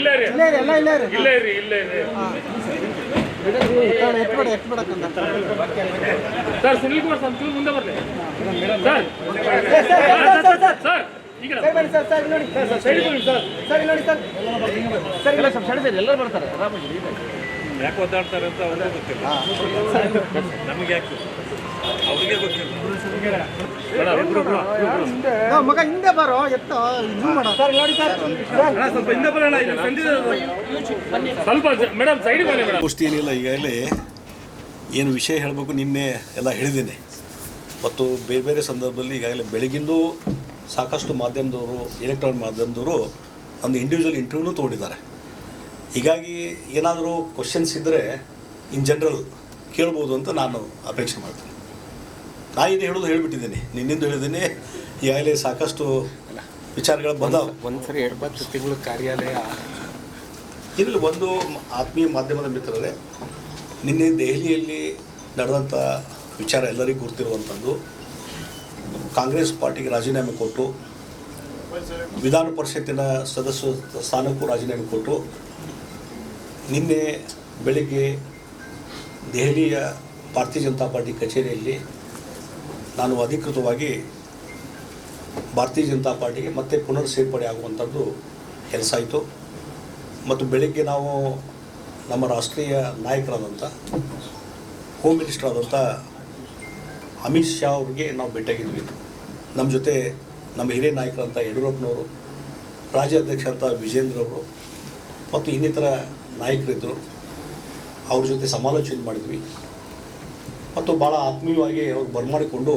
ಇಲ್ಲೇ ರೀ. ಇಲ್ಲ ರೀ ಎಲ್ಲ ಇಲ್ಲ ರೀ. ಇಲ್ಲ ರೀ ಇಲ್ಲ ರೀ. ಸರ್ ಸುನಿಲ್ ಕುಮಾರ್ ಸರ್ ಚೂರು ಮುಂದೆ ಬರ್ಲಿ ಸರ್. ಸರ್ ಈಗ ಸರ್ ಸರ್ ನೋಡಿ. ಸರ್ ಸರ್ ನೋಡಿ ಸರ್. ಸರ್ ಇಲ್ಲ ಸರ್. ಸರಿ ಎಲ್ಲರೂ ಬರ್ತಾರೆ. ಯಾಕೆ ಒದ್ದಾಡ್ತಾರೆ ಅಂತ ಅವ್ರಿಗೆ ಗೊತ್ತಿಲ್ಲ. ನಮಗೆ ಯಾಕೆ? ಅವ್ರಿಗೆ ಗೊತ್ತಿಲ್ಲ. ಮಗ ಹಿಂದೆ ಬರೋ ಎತ್ತ ಸರ್ ಇಲ್ಲಿ ನೋಡಿ ಸರ್. ಸರ್ ಸ್ವಲ್ಪ ಹಿಂದೆ ಬರೋಣ ಸ್ವಲ್ಪ ಮೇಡಮ್ ಸೈಡ್ ಬನ್ನಿ ಮೇಡಮ್ ಈಗಾಗಲೇ ಏನು ವಿಷಯ ಹೇಳಬೇಕು ನಿನ್ನೆ ಎಲ್ಲ ಹೇಳಿದ್ದೀನಿ. ಮತ್ತು ಬೇರೆ ಬೇರೆ ಸಂದರ್ಭದಲ್ಲಿ ಈಗಾಗಲೇ ಬೆಳಗಿಂದು ಸಾಕಷ್ಟು ಮಾಧ್ಯಮದವರು ಎಲೆಕ್ಟ್ರಾನಿಕ್ ಮಾಧ್ಯಮದವರು ಒಂದು ಇಂಡಿವಿಜುವಲ್ ಇಂಟರ್ವ್ಯೂನು ತೊಗೊಂಡಿದ್ದಾರೆ. ಹೀಗಾಗಿ ಏನಾದರೂ ಕ್ವಶನ್ಸ್ ಇದ್ದರೆ ಇನ್ ಜನರಲ್ ಕೇಳ್ಬೋದು ಅಂತ ನಾನು ಅಪೇಕ್ಷೆ ಮಾಡ್ತೀನಿ. ನಾ ಇದು ಹೇಳೋದು ಹೇಳಿಬಿಟ್ಟಿದ್ದೀನಿ. ನಿನ್ನಿಂದ ಹೇಳಿದ್ದೀನಿ ಈಗಾಗಲೇ ಸಾಕಷ್ಟು ವಿಚಾರಗಳು ಬಂದಾವೆ. ಒಂದ್ಸರಿ ಎಂಬತ್ತು ತಿಂಗಳು ಕಾರ್ಯಾಲಯ ಇಲ್ಲಿ ಒಂದು ಆತ್ಮೀಯ ಮಾಧ್ಯಮದ ಮಿತ್ರರೇ ನಿನ್ನೆ ದೆಹಲಿಯಲ್ಲಿ ನಡೆದಂಥ ವಿಚಾರ ಎಲ್ಲರಿಗೂ ಗುರ್ತಿರುವಂಥದ್ದು ಕಾಂಗ್ರೆಸ್ ಪಾರ್ಟಿಗೆ ರಾಜೀನಾಮೆ ಕೊಟ್ಟು ವಿಧಾನ ಪರಿಷತ್ತಿನ ಸದಸ್ಯ ಸ್ಥಾನಕ್ಕೂ ರಾಜೀನಾಮೆ ಕೊಟ್ಟು ನಿನ್ನೆ ಬೆಳಿಗ್ಗೆ ದೆಹಲಿಯ ಭಾರತೀಯ ಜನತಾ ಪಾರ್ಟಿ ಕಚೇರಿಯಲ್ಲಿ ನಾನು ಅಧಿಕೃತವಾಗಿ ಭಾರತೀಯ ಜನತಾ ಪಾರ್ಟಿಗೆ ಮತ್ತೆ ಪುನರ್ ಸೇರ್ಪಡೆ ಆಗುವಂಥದ್ದು ಕೆಲಸ ಆಯಿತು. ಮತ್ತು ಬೆಳಿಗ್ಗೆ ನಾವು ನಮ್ಮ ರಾಷ್ಟ್ರೀಯ ನಾಯಕರಾದಂಥ ಹೋಮ್ ಮಿನಿಸ್ಟರ್ ಆದಂಥ ಅಮಿತ್ ಶಾ ಅವ್ರಿಗೆ ನಾವು ಭೇಟಿಯಾಗಿದ್ವಿ. ನಮ್ಮ ಜೊತೆ ನಮ್ಮ ಹಿರಿಯ ನಾಯಕರಂಥ ಯಡಿಯೂರಪ್ಪನವರು, ರಾಜ್ಯಾಧ್ಯಕ್ಷ ಅಂತ ವಿಜೇಂದ್ರ ಅವರು ಮತ್ತು ಇನ್ನಿತರ ನಾಯಕರಿದ್ದರು ಅವ್ರ ಜೊತೆ ಸಮಾಲೋಚನೆ ಮಾಡಿದ್ವಿ. ಮತ್ತು ಭಾಳ ಆತ್ಮೀಯವಾಗಿ ಅವ್ರು ಬರಮಾಡಿಕೊಂಡು,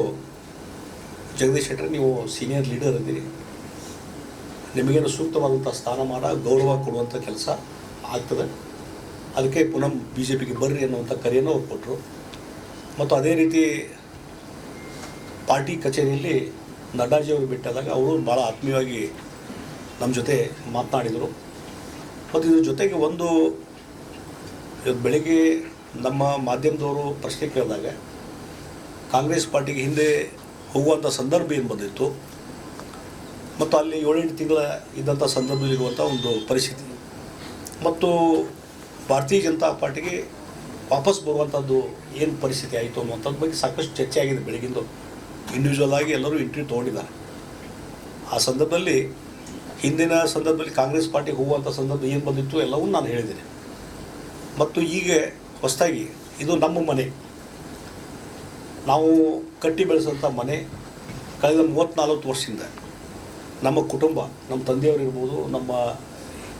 ಜಗದೀಶ್ ಶೆಟ್ಟರ್, ನೀವು ಸೀನಿಯರ್ ಲೀಡರ್ ಇದ್ದೀರಿ ನಿಮಗೇನು ಸೂಕ್ತವಾದಂಥ ಸ್ಥಾನಮಾನ ಗೌರವ ಕೊಡುವಂಥ ಕೆಲಸ ಆಗ್ತದೆ. ಅದಕ್ಕೆ ಪುನಃ ಬಿ ಜೆ ಪಿಗೆ ಬರ್ರಿ ಅನ್ನುವಂಥ ಕರೆಯನ್ನು ಅವ್ರು ಕೊಟ್ಟರು ಮತ್ತು ಅದೇ ರೀತಿ ಪಾರ್ಟಿ ಕಚೇರಿಯಲ್ಲಿ ನಡ್ಡಾಜಿಯವರು ಬಿಟ್ಟಾದಾಗ ಅವರು ಭಾಳ ಆತ್ಮೀಯವಾಗಿ ನಮ್ಮ ಜೊತೆ ಮಾತನಾಡಿದರು. ಮತ್ತು ಇದ್ರ ಜೊತೆಗೆ ಒಂದು, ಇವತ್ತು ಬೆಳಿಗ್ಗೆ ನಮ್ಮ ಮಾಧ್ಯಮದವರು ಪ್ರಶ್ನೆ ಕೇಳಿದಾಗ, ಕಾಂಗ್ರೆಸ್ ಪಾರ್ಟಿಗೆ ಹಿಂದೆ ಹೋಗುವಂಥ ಸಂದರ್ಭ ಏನು ಬಂದಿತ್ತು? ಮತ್ತು ಅಲ್ಲಿ ಏಳೆಂಟು ತಿಂಗಳ ಇದ್ದಂಥ ಸಂದರ್ಭದಲ್ಲಿರುವಂಥ ಒಂದು ಪರಿಸ್ಥಿತಿ. ಮತ್ತು ಭಾರತೀಯ ಜನತಾ ಪಾರ್ಟಿಗೆ ವಾಪಸ್ ಬರುವಂಥದ್ದು ಏನು ಪರಿಸ್ಥಿತಿ ಆಯಿತು ಅನ್ನುವಂಥದ್ದು ಬಗ್ಗೆ ಸಾಕಷ್ಟು ಚರ್ಚೆ ಆಗಿದೆ ಬೆಳಗಿಂದು. ಇಂಡಿವಿಜುವಲ್ ಆಗಿ ಎಲ್ಲರೂ ಇಂಟ್ರಿ ತೊಗೊಂಡಿದ್ದಾರೆ. ಆ ಸಂದರ್ಭದಲ್ಲಿ ಹಿಂದಿನ ಸಂದರ್ಭದಲ್ಲಿ ಕಾಂಗ್ರೆಸ್ ಪಾರ್ಟಿಗೆ ಹೋಗುವಂಥ ಸಂದರ್ಭ ಏನು ಬಂದಿತ್ತು ಎಲ್ಲವೂ ನಾನು ಹೇಳಿದ್ದೀನಿ. ಮತ್ತು ಈಗ ಹೊಸದಾಗಿ ಇದು ನಮ್ಮ ಮನೆ. ನಾವು ಕಟ್ಟಿ ಬೆಳೆಸಿದಂಥ ಮನೆ ಕಳೆದ ಮೂವತ್ತ್ನಾಲ್ಕು ವರ್ಷದಿಂದ. ನಮ್ಮ ಕುಟುಂಬ, ನಮ್ಮ ತಂದೆಯವರಿರ್ಬೋದು ನಮ್ಮ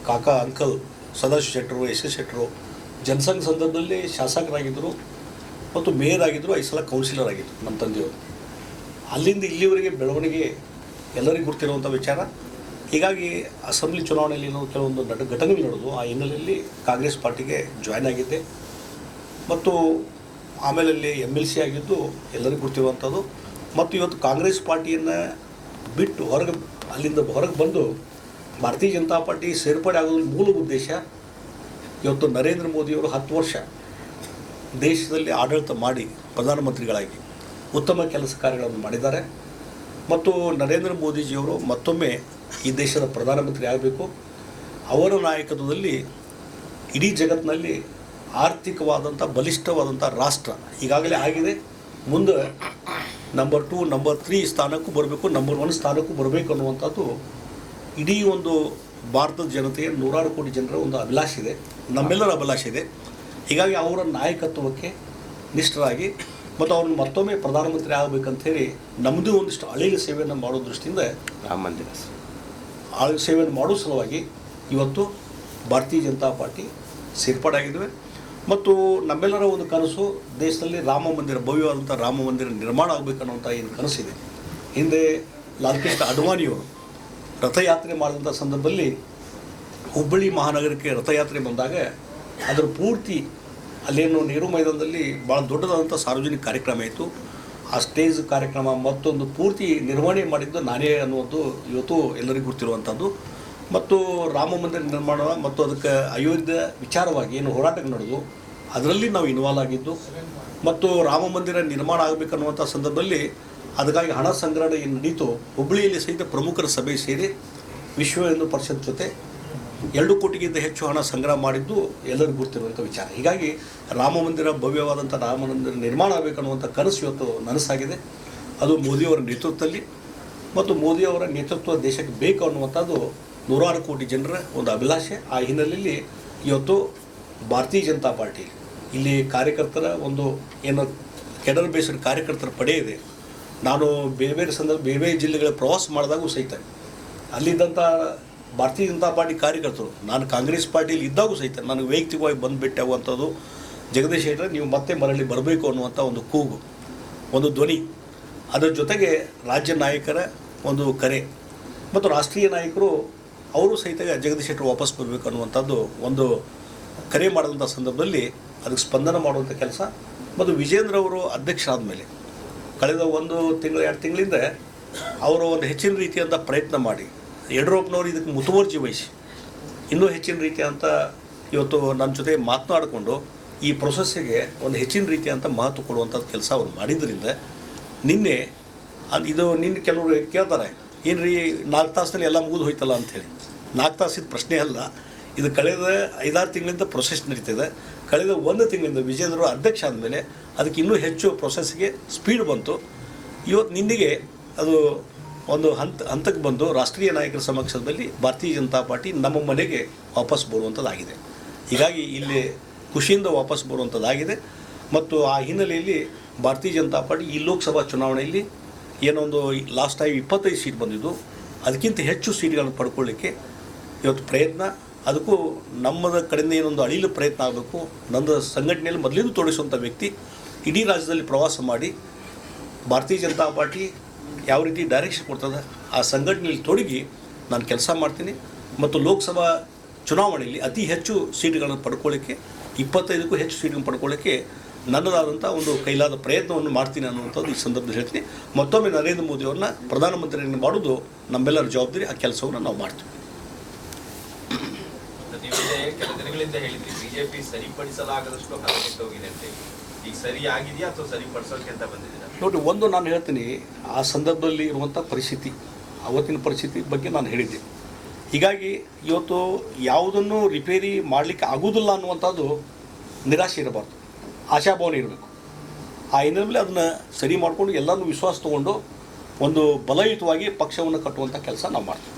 ಕಾಕ, uncle, Sadashiva ಶೆಟ್ಟರು, S S ಶೆಟ್ಟರು, Jana Sangh ಸಂದರ್ಭದಲ್ಲಿ ಶಾಸಕರಾಗಿದ್ದರು ಮತ್ತು ಮೇಯರ್ ಆಗಿದ್ದರು, ಐದು ಸಲ ಕೌನ್ಸಿಲರ್ ಆಗಿದ್ದರು ನಮ್ಮ ತಂದೆಯವರು. ಅಲ್ಲಿಂದ ಇಲ್ಲಿವರೆಗೆ ಬೆಳವಣಿಗೆ ಎಲ್ಲರಿಗೂ ಗೊತ್ತಿರುವಂಥ ವಿಚಾರ. ಹೀಗಾಗಿ ಅಸೆಂಬ್ಲಿ ಚುನಾವಣೆಯಲ್ಲಿ ಏನೋ ಕೆಲವೊಂದು ನಟ ಘಟನೆಗಳು ನಡೆದು ಆ ಹಿನ್ನೆಲೆಯಲ್ಲಿ ಕಾಂಗ್ರೆಸ್ ಪಾರ್ಟಿಗೆ ಜಾಯ್ನ್ ಆಗಿದ್ದೆ. ಮತ್ತು ಆಮೇಲೆ ಅಲ್ಲಿ ಎಂ ಎಲ್ ಸಿ ಆಗಿದ್ದು ಎಲ್ಲರಿಗೂ ಗೊತ್ತಿರುವಂಥದ್ದು. ಮತ್ತು ಇವತ್ತು ಕಾಂಗ್ರೆಸ್ ಪಾರ್ಟಿಯನ್ನು ಬಿಟ್ಟು ಹೊರಗೆ ಅಲ್ಲಿಂದ ಹೊರಗೆ ಬಂದು ಭಾರತೀಯ ಜನತಾ ಪಾರ್ಟಿ ಸೇರ್ಪಡೆ ಆಗೋದ್ರ ಮೂಲ ಉದ್ದೇಶ ಇವತ್ತು ನರೇಂದ್ರ ಮೋದಿಯವರು ಹತ್ತು ವರ್ಷ ದೇಶದಲ್ಲಿ ಆಡಳಿತ ಮಾಡಿ ಪ್ರಧಾನಮಂತ್ರಿಗಳಾಗಿ ಉತ್ತಮ ಕೆಲಸ ಕಾರ್ಯಗಳನ್ನು ಮಾಡಿದ್ದಾರೆ. ಮತ್ತು ನರೇಂದ್ರ ಮೋದಿಜಿಯವರು ಮತ್ತೊಮ್ಮೆ ಈ ದೇಶದ ಪ್ರಧಾನಮಂತ್ರಿ ಆಗಬೇಕು. ಅವರ ನಾಯಕತ್ವದಲ್ಲಿ ಇಡೀ ಜಗತ್ತಿನಲ್ಲಿ ಆರ್ಥಿಕವಾದಂಥ, ಬಲಿಷ್ಠವಾದಂಥ ರಾಷ್ಟ್ರ ಈಗಾಗಲೇ ಆಗಿದೆ. ಮುಂದೆ ನಂಬರ್ ಟು ನಂಬರ್ ತ್ರೀ ಸ್ಥಾನಕ್ಕೂ ಬರಬೇಕು ನಂಬರ್ ಒನ್ ಸ್ಥಾನಕ್ಕೂ ಬರಬೇಕು ಅನ್ನುವಂಥದ್ದು ಇಡೀ ಒಂದು ಭಾರತದ ಜನತೆಯ ನೂರಾರು ಕೋಟಿ ಜನರ ಒಂದು ಅಭಿಲಾಷೆ ಇದೆ. ನಮ್ಮೆಲ್ಲರ ಅಭಿಲಾಷೆ ಇದೆ. ಹೀಗಾಗಿ ಅವರ ನಾಯಕತ್ವಕ್ಕೆ ನಿಷ್ಠರಾಗಿ ಮತ್ತು ಅವ್ರನ್ನ ಮತ್ತೊಮ್ಮೆ ಪ್ರಧಾನಮಂತ್ರಿ ಆಗಬೇಕಂತೇಳಿ ನಮ್ಮದು ಒಂದಿಷ್ಟು ಅಳಿಲು ಸೇವೆಯನ್ನು ಮಾಡೋ ದೃಷ್ಟಿಯಿಂದ ರಾಮ ಮಂದಿರ ಆಳ್ ಸೇವೆಯನ್ನು ಮಾಡೋ ಸಲುವಾಗಿ ಇವತ್ತು ಭಾರತೀಯ ಜನತಾ ಪಾರ್ಟಿ ಸೇರ್ಪಾಡಾಗಿದ್ದೇವೆ. ಮತ್ತು ನಮ್ಮೆಲ್ಲರ ಒಂದು ಕನಸು ದೇಶದಲ್ಲಿ ರಾಮ ಮಂದಿರ ಭವ್ಯವಾದಂಥ ರಾಮ ಮಂದಿರ ನಿರ್ಮಾಣ ಆಗಬೇಕನ್ನುವಂಥ ಏನು ಕನಸಿದೆ. ಹಿಂದೆ ಲಾಲ್ ಕೃಷ್ಣ ಅಡ್ವಾಣಿಯವರು ರಥಯಾತ್ರೆ ಮಾಡಿದಂಥ ಸಂದರ್ಭದಲ್ಲಿ ಹುಬ್ಬಳ್ಳಿ ಮಹಾನಗರಕ್ಕೆ ರಥಯಾತ್ರೆ ಬಂದಾಗ ಅದರ ಪೂರ್ತಿ ಅಲ್ಲೇನು ನೆಹರು ಮೈದಾನದಲ್ಲಿ ಭಾಳ ದೊಡ್ಡದಾದಂಥ ಸಾರ್ವಜನಿಕ ಕಾರ್ಯಕ್ರಮ ಇತ್ತು. ಆ ಸ್ಟೇಜ್ ಕಾರ್ಯಕ್ರಮ ಮತ್ತೊಂದು ಪೂರ್ತಿ ನಿರ್ವಹಣೆ ಮಾಡಿದ್ದು ನಾನೇ ಅನ್ನುವುದು ಇವತ್ತು ಎಲ್ಲರಿಗೂ ಗೊತ್ತಿರುವಂಥದ್ದು. ಮತ್ತು ರಾಮ ಮಂದಿರ ನಿರ್ಮಾಣ ಮತ್ತು ಅದಕ್ಕೆ ಅಯೋಧ್ಯೆ ವಿಚಾರವಾಗಿ ಏನು ಹೋರಾಟಕ್ಕೆ ನಡೆದು ಅದರಲ್ಲಿ ನಾವು ಇನ್ವಾಲ್ವ್ ಆಗಿದ್ದು. ಮತ್ತು ರಾಮ ಮಂದಿರ ನಿರ್ಮಾಣ ಆಗಬೇಕನ್ನುವಂಥ ಸಂದರ್ಭದಲ್ಲಿ ಅದಕ್ಕಾಗಿ ಹಣ ಸಂಗ್ರಹಣೆ ಏನು ನಡೀತು, ಹುಬ್ಬಳ್ಳಿಯಲ್ಲಿ ಸಹಿತ ಪ್ರಮುಖರ ಸಭೆ ಸೇರಿ ವಿಶ್ವ ಹಿಂದೂ ಪರಿಷತ್ ಜೊತೆ ಎರಡು ಕೋಟಿಗಿಂತ ಹೆಚ್ಚು ಹಣ ಸಂಗ್ರಹ ಮಾಡಿದ್ದು ಎಲ್ಲರಿಗೂ ಗೊತ್ತಿರುವಂಥ ವಿಚಾರ. ಹೀಗಾಗಿ ರಾಮ ಮಂದಿರ ಭವ್ಯವಾದಂಥ ರಾಮ ಮಂದಿರ ನಿರ್ಮಾಣ ಆಗಬೇಕನ್ನುವಂಥ ಕನಸು ಇವತ್ತು ನನಸಾಗಿದೆ. ಅದು ಮೋದಿಯವರ ನೇತೃತ್ವದಲ್ಲಿ ಮತ್ತು ಮೋದಿಯವರ ನೇತೃತ್ವ ದೇಶಕ್ಕೆ ಬೇಕು ಅನ್ನುವಂಥದ್ದು ನೂರಾರು ಕೋಟಿ ಜನರ ಒಂದು ಅಭಿಲಾಷೆ. ಆ ಹಿನ್ನೆಲೆಯಲ್ಲಿ ಇವತ್ತು ಭಾರತೀಯ ಜನತಾ ಪಾರ್ಟಿ, ಇಲ್ಲಿ ಕಾರ್ಯಕರ್ತರ ಒಂದು ಏನು ಕೆಡರ್ ಬೇಸ್ಡ್ ಕಾರ್ಯಕರ್ತರ ಪಡೆ ಇದೆ. ನಾನು ಬೇರೆ ಬೇರೆ ಸಂದರ್ಭ ಬೇರೆ ಬೇರೆ ಜಿಲ್ಲೆಗಳ ಪ್ರವಾಸ ಮಾಡಿದಾಗೂ ಸಹಿತ ಅಲ್ಲಿದ್ದಂಥ ಭಾರತೀಯ ಜನತಾ ಪಾರ್ಟಿ ಕಾರ್ಯಕರ್ತರು, ನಾನು ಕಾಂಗ್ರೆಸ್ ಪಾರ್ಟಿಯಲ್ಲಿ ಇದ್ದಾಗೂ ಸಹಿತ ನನಗೆ ವೈಯಕ್ತಿಕವಾಗಿ ಬಂದುಬಿಟ್ಟೆ ಆಗುವಂಥದ್ದು ಜಗದೀಶ್ ಶೆಟ್ಟರ್, ನೀವು ಮತ್ತೆ ಮರಳಿ ಬರಬೇಕು ಅನ್ನುವಂಥ ಒಂದು ಕೂಗು, ಒಂದು ಧ್ವನಿ. ಅದರ ಜೊತೆಗೆ ರಾಜ್ಯ ನಾಯಕರ ಒಂದು ಕರೆ. ಮತ್ತು ರಾಷ್ಟ್ರೀಯ ನಾಯಕರು, ಅವರು ಸಹಿತ ಜಗದೀಶ್ ಶೆಟ್ಟರು ವಾಪಸ್ ಬರಬೇಕು ಅನ್ನುವಂಥದ್ದು ಒಂದು ಕರೆ ಮಾಡಿದಂಥ ಸಂದರ್ಭದಲ್ಲಿ ಅದಕ್ಕೆ ಸ್ಪಂದನ ಮಾಡುವಂಥ ಕೆಲಸ. ಮತ್ತು ವಿಜೇಂದ್ರ ಅವರು ಅಧ್ಯಕ್ಷರಾದ ಮೇಲೆ ಕಳೆದ ಒಂದು ತಿಂಗಳು, ಎರಡು ತಿಂಗಳಿಂದ ಅವರು ಒಂದು ಹೆಚ್ಚಿನ ರೀತಿಯಾದ ಪ್ರಯತ್ನ ಮಾಡಿ ಯಡಿಯೂರಪ್ಪನವರು ಇದಕ್ಕೆ ಮುತುವರ್ಜಿ ವಹಿಸಿ. ಇನ್ನೂ ಹೆಚ್ಚಿನ ರೀತಿಯಂಥ ಇವತ್ತು ನನ್ನ ಜೊತೆ ಮಾತನಾಡಿಕೊಂಡು ಈ ಪ್ರೊಸೆಸ್ಸಿಗೆ ಒಂದು ಹೆಚ್ಚಿನ ರೀತಿಯಂಥ ಮಹತ್ವ ಕೊಡುವಂಥದ್ದು ಕೆಲಸ ಅವರು ಮಾಡಿದ್ರಿಂದ ನಿನ್ನೆ ಅದು ಇದು ನಿನ್ನೆ ಕೆಲವರು ಕೇಳ್ತಾರೆ ಏನು ರೀ ನಾಲ್ಕು ತಾಸಲ್ಲಿ ಎಲ್ಲ ಮುಗಿದು ಹೋಯ್ತಲ್ಲ ಅಂಥೇಳಿ ನಾಲ್ಕು ತಾಸಿದ ಪ್ರಶ್ನೆ ಅಲ್ಲ, ಇದು ಕಳೆದ ಐದಾರು ತಿಂಗಳಿಂದ ಪ್ರೊಸೆಸ್ ನಡೀತಿದೆ. ಕಳೆದ ಒಂದು ತಿಂಗಳಿಂದ ವಿಜೇಂದ್ರ ಅಧ್ಯಕ್ಷ ಆದಮೇಲೆ ಅದಕ್ಕೆ ಇನ್ನೂ ಹೆಚ್ಚು ಪ್ರೊಸೆಸ್ಗೆ ಸ್ಪೀಡ್ ಬಂತು. ಇವತ್ತು ನಿನ್ನೆಗೆ ಅದು ಒಂದು ಹಂತ ಹಂತಕ್ಕೆ ಬಂದು ರಾಷ್ಟ್ರೀಯ ನಾಯಕರ ಸಮಕ್ಷಮದಲ್ಲಿ ಭಾರತೀಯ ಜನತಾ ಪಾರ್ಟಿ ನಮ್ಮ ಮನೆಗೆ ವಾಪಸ್ ಬರುವಂಥದ್ದಾಗಿದೆ ಹೀಗಾಗಿ ಇಲ್ಲಿ ಖುಷಿಯಿಂದ ವಾಪಸ್ ಬರುವಂಥದ್ದಾಗಿದೆ ಮತ್ತು ಆ ಹಿನ್ನೆಲೆಯಲ್ಲಿ ಭಾರತೀಯ ಜನತಾ ಪಾರ್ಟಿ ಈ ಲೋಕಸಭಾ ಚುನಾವಣೆಯಲ್ಲಿ ಏನೊಂದು ಲಾಸ್ಟ್ ಟೈಮ್ ಇಪ್ಪತ್ತೈದು ಸೀಟ್ ಬಂದಿದ್ದು, ಅದಕ್ಕಿಂತ ಹೆಚ್ಚು ಸೀಟ್ಗಳನ್ನು ಪಡ್ಕೊಳ್ಳಿಕ್ಕೆ ಇವತ್ತು ಪ್ರಯತ್ನ. ಅದಕ್ಕೂ ನಮ್ಮದ ಕಡೆಯಿಂದ ಏನೊಂದು ಅಳಿಲು ಪ್ರಯತ್ನ ಆಗಬೇಕು. ನನ್ನ ಸಂಘಟನೆಯಲ್ಲಿ ಮೊದಲಿಂದ ತೋರಿಸುವಂಥ ವ್ಯಕ್ತಿ ಇಡೀ ರಾಜ್ಯದಲ್ಲಿ ಪ್ರವಾಸ ಮಾಡಿ ಭಾರತೀಯ ಜನತಾ ಪಾರ್ಟಿ ಯಾವ ರೀತಿ ಡೈರೆಕ್ಷನ್ ಕೊಡ್ತದೆ, ಆ ಸಂಘಟನೆಯಲ್ಲಿ ತೊಡಗಿ ನಾನು ಕೆಲಸ ಮಾಡ್ತೀನಿ. ಮತ್ತು ಲೋಕಸಭಾ ಚುನಾವಣೆಯಲ್ಲಿ ಅತಿ ಹೆಚ್ಚು ಸೀಟ್ಗಳನ್ನು ಪಡ್ಕೊಳ್ಳಿಕ್ಕೆ, ಇಪ್ಪತ್ತೈದಕ್ಕೂ ಹೆಚ್ಚು ಸೀಟ್ಗಳನ್ನು ಪಡ್ಕೊಳ್ಳಿಕ್ಕೆ ನನ್ನದಾದಂಥ ಒಂದು ಕೈಲಾದ ಪ್ರಯತ್ನವನ್ನು ಮಾಡ್ತೀನಿ ಅನ್ನುವಂಥದ್ದು ಈ ಸಂದರ್ಭದಲ್ಲಿ ಹೇಳ್ತೀನಿ. ಮತ್ತೊಮ್ಮೆ ನರೇಂದ್ರ ಮೋದಿಯವ್ರನ್ನ ಪ್ರಧಾನಮಂತ್ರಿಯನ್ನು ಮಾಡೋದು, ನಮ್ಮೆಲ್ಲರ ಜವಾಬ್ದಾರಿ ಆ ಕೆಲಸವನ್ನು ನಾವು ಮಾಡ್ತೀವಿ. ಕೆಲ ದಿನಗಳಿಂದ ಹೇಳಿದ್ರಿ ಬಿಜೆಪಿ ಸರಿಪಡಿಸಲಾಗದಷ್ಟು ಹೋಗಿದೆ ಅಂತ ಹೇಳಿ. ಈಗ ಸರಿ ಆಗಿದೆಯಾ ಅಥವಾ ಸರಿಪಡಿಸೋಕೆ ಅಂತ ಬಂದಿದ್ದೀರಾ? ನೋಡಿ, ಒಂದು ನಾನು ಹೇಳ್ತೀನಿ, ಆ ಸಂದರ್ಭದಲ್ಲಿ ಇರುವಂಥ ಪರಿಸ್ಥಿತಿ, ಅವತ್ತಿನ ಪರಿಸ್ಥಿತಿ ಬಗ್ಗೆ ನಾನು ಹೇಳಿದ್ದೆ. ಹೀಗಾಗಿ ಇವತ್ತು ಯಾವುದನ್ನು ರಿಪೇರಿ ಮಾಡಲಿಕ್ಕೆ ಆಗೋದಿಲ್ಲ ಅನ್ನುವಂಥದ್ದು ನಿರಾಶೆ ಇರಬಾರ್ದು. ಆಶಾಭಾವನೆ ಇರಬೇಕು. ಆ ಹಿನ್ನೆಲೆಯಲ್ಲಿ ಅದನ್ನು ಸರಿ ಮಾಡಿಕೊಂಡು ಎಲ್ಲರೂ ವಿಶ್ವಾಸ ತಗೊಂಡು ಒಂದು ಬಲಯುತವಾಗಿ ಪಕ್ಷವನ್ನು ಕಟ್ಟುವಂಥ ಕೆಲಸ ನಾವು ಮಾಡ್ತೀವಿ.